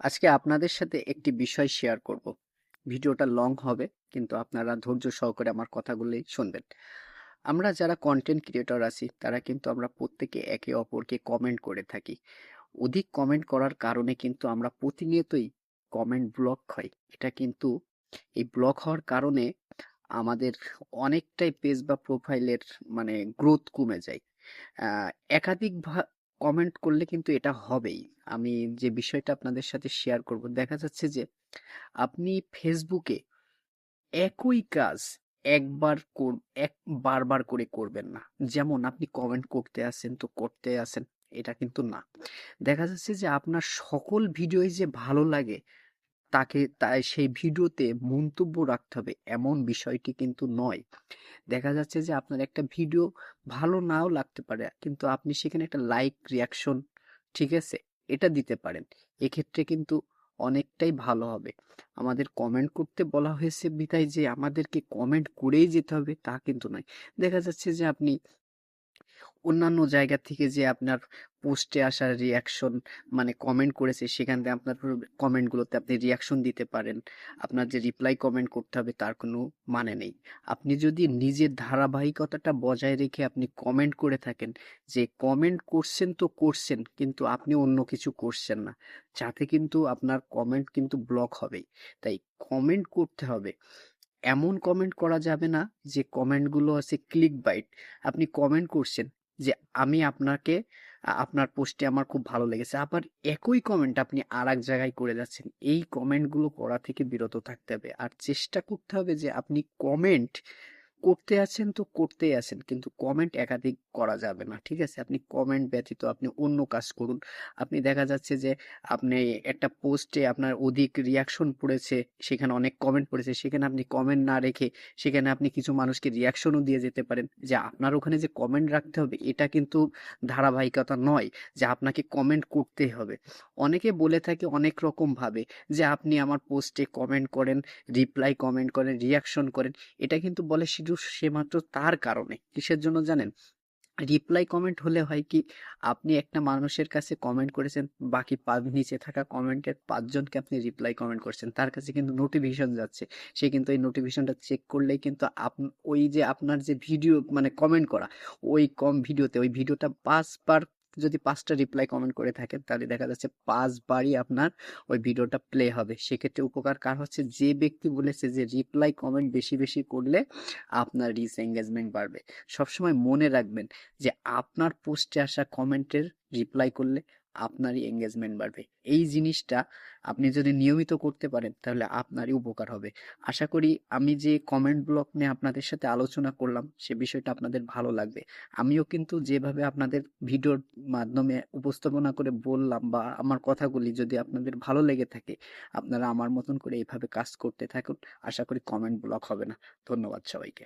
আজকে আপনাদের সাথে একটি বিষয় শেয়ার করব। ভিডিওটা লং হবে, কিন্তু আপনারা ধৈর্য সহকারে আমার কথাগুলোই শুনবেন। আমরা যারা কন্টেন্ট ক্রিয়েটর আছি, তারা কিন্তু আমরা প্রত্যেকে একে অপরকে কমেন্ট করে থাকি। অধিক কমেন্ট করার কারণে কিন্তু আমরা প্রতিনিয়তই কমেন্ট ব্লক হয়। এটা কিন্তু এই ব্লক হওয়ার কারণে আমাদের অনেকটাই পেজ বা প্রোফাইলের মানে গ্রোথ কমে যায়। একাধিক কমেন্ট করলে কিন্তু এটা হবেই। আমি যে বিষয়টা আপনাদের সাথে শেয়ার করব, দেখা যাচ্ছে যে আপনি ফেসবুকে একই কাজ একবার এক বারবার করে করবেন না। যেমন আপনি কমেন্ট করতে আসেন তো করতে আসেন এটা কিন্তু না। দেখা যাচ্ছে যে আপনার সকল ভিডিওই যে ভালো লাগে তাকে তাই সেই ভিডিওতে মন্তব্য রাখতে হবে। এমন বিষয়টি কিন্তু নয়। দেখা যাচ্ছে যে আপনার একটা ভিডিও ভালো নাও লাগতে পারে, কিন্তু আপনি সেখানে একটা লাইক রিয়াকশন ঠিক আছে? এটা দিতে পারেন। এক্ষেত্রে কিন্তু অনেকটাই ভালো হবে। আমাদের কমেন্ট করতে বলা হয়েছে বিধায় যে আমাদেরকে কমেন্ট করেই যেতে হবে তা কিন্তু নয়। দেখা যাচ্ছে যে আপনি অন্যান্য জায়গা থেকে যে আপনার পোস্টে আসা রিয়াকশন মানে কমেন্ট করেছে, সেখান থেকে আপনার কমেন্টগুলোতে আপনি রিয়াকশন দিতে পারেন। আপনার যে রিপ্লাই কমেন্ট করতে হবে, তার কোনো মানে নেই। আপনি যদি নিজের ধারাবাহিকতাটা বজায় রেখে আপনি কমেন্ট করে থাকেন, যে কমেন্ট করছেন তো করছেন, কিন্তু আপনি অন্য কিছু করছেন না যাতে কিন্তু আপনার কমেন্ট কিন্তু ব্লক হবেই। তাই কমেন্ট করতে হবে। এমন কমেন্ট করা যাবে না যে কমেন্টগুলো আছে ক্লিক বাইট আপনি কমেন্ট করছেন যে আমি আপনাকে আপনার পোস্টে আমার খুব ভালো লেগেছে। আবার একই কমেন্ট আপনি আর এক জায়গায় করে যাচ্ছেন। এই কমেন্টগুলো করা থেকে বিরত থাকতে হবে। আর চেষ্টা করতে হবে যে আপনি কমেন্ট করতে আছেন তো করতেই আছেন। কিন্তু কমেন্ট একাধিক করা যাবে না, ঠিক আছে? আপনি কমেন্ট ব্যতীত আপনি অন্য কাজ করুন। আপনি দেখা যাচ্ছে যে আপনি একটা পোস্টে আপনার অধিক রিয়াকশন পড়েছে, সেখানে অনেক কমেন্ট পড়েছে, সেখানে আপনি কমেন্ট না রেখে সেখানে আপনি কিছু মানুষকে রিয়াকশনও দিয়ে যেতে পারেন। যে আপনার ওখানে যে কমেন্ট রাখতে হবে, এটা কিন্তু ধারাবাহিকতা নয় যে আপনাকে কমেন্ট করতেই হবে। অনেকে বলে থাকে অনেক রকমভাবে যে আপনি আমার পোস্টে কমেন্ট করেন রিপ্লাই কমেন্ট করেন রিয়াকশন করেন, এটা কিন্তু বলে শুধু সে মাত্র তার কারণে। কিসের জন্য জানেন? রিপ্লাই কমেন্ট হলে হয় কি, আপনি একটা মানুষের কাছে কমেন্ট করেছেন, বাকি নিচে থাকা কমেন্টের পাঁচজনকে আপনি রিপ্লাই কমেন্ট করছেন, তার কাছে কিন্তু নোটিফিকেশন যাচ্ছে। সে কিন্তু এই নোটিফিকেশনটা চেক করলেই কিন্তু আপ, ওই যে আপনার যে ভিডিও মানে কমেন্ট করা, ওই কম ভিডিওতে ওই ভিডিওটা পাঁচবার যদি পাঁচটা রিপ্লাই কমেন্ট করে থাকেন, তাহলে দেখা যাচ্ছে পাঁচবারই আপনার ওই ভিডিওটা প্লে হবে। সেক্ষেত্রে উপকার কার হচ্ছে? যে ব্যক্তি বলেছে যে রিপ্লাই কমেন্ট বেশি বেশি করলে আপনার রিচ এঙ্গেজমেন্ট বাড়বে। সবসময় মনে রাখবেন যে আপনার পোস্টে আসা কমেন্টের রিপ্লাই করলে আপনারই এঙ্গেজমেন্ট বাড়বে। এই জিনিসটা আপনি যদি নিয়মিত করতে পারেন, তাহলে আপনারই উপকার হবে। আশা করি আমি যে কমেন্ট ব্লক নিয়ে আপনাদের সাথে আলোচনা করলাম, সে বিষয়টা আপনাদের ভালো লাগবে। আমিও কিন্তু যেভাবে আপনাদের ভিডিওর মাধ্যমে উপস্থাপনা করে বললাম বা আমার কথাগুলি যদি আপনাদের ভালো লেগে থাকে, আপনারা আমার মতন করে এইভাবে কাজ করতে থাকুন। আশা করি কমেন্ট ব্লক হবে না। ধন্যবাদ সবাইকে।